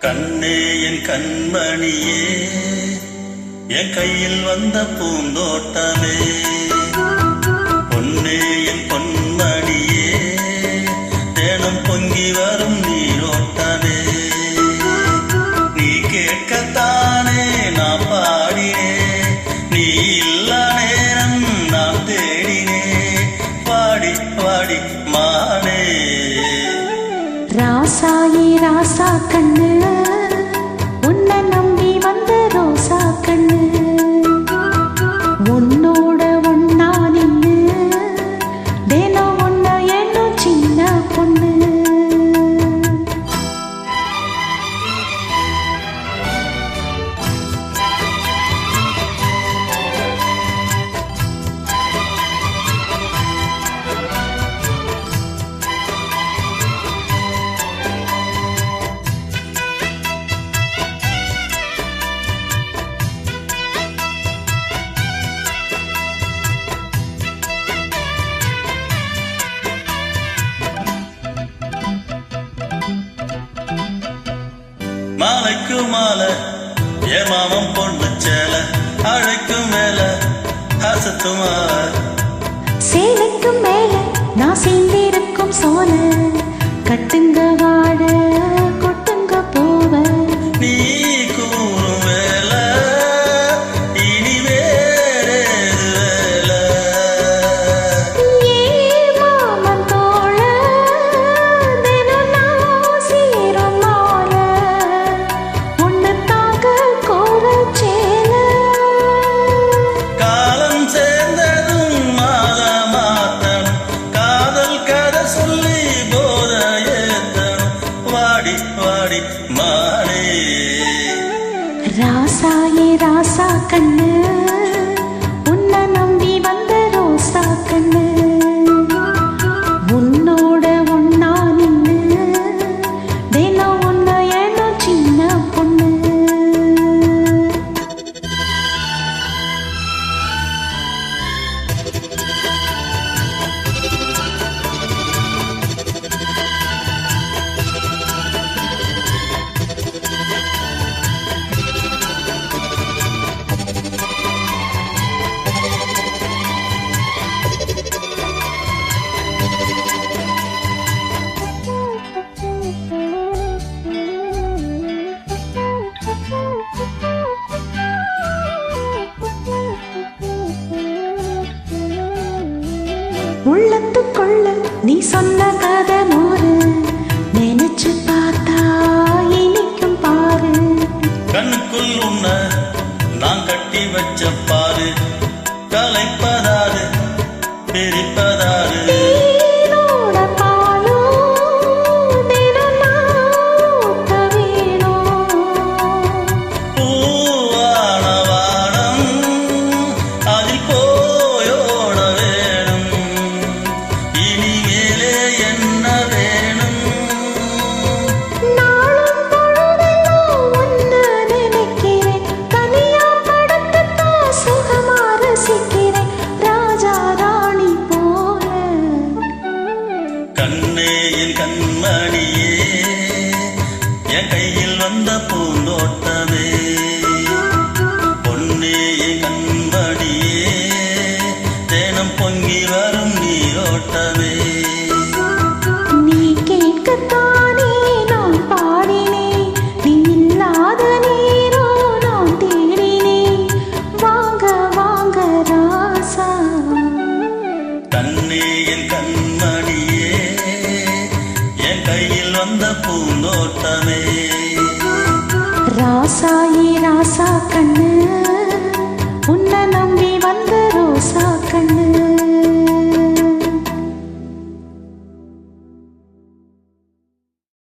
கண்ணே என் கண்மணியே என் கையில் வந்த பூந்தோட்டமே. ராசாயி ராசா கண்ணு. அழைக்கும் மாலை என் மாமன் பொண்ணு சேலை அழைக்கும் மேல அசத்துமா? சேலைக்கும் மேல நான் சேர்ந்திருக்கும் சோலை கட்டுங்க வாழ. ராசா கண்ணு. சொன்ன கதை நூறு நினைச்சு பார்த்தா இனிக்கும் பாரு. கண்ணுக்குள் உன்ன நான் கட்டி வச்ச பாரு. கலைப்பதாறு பிரிப்பதாறு ராணியே முத்தமே ராசாயி ராசா கண்ணு.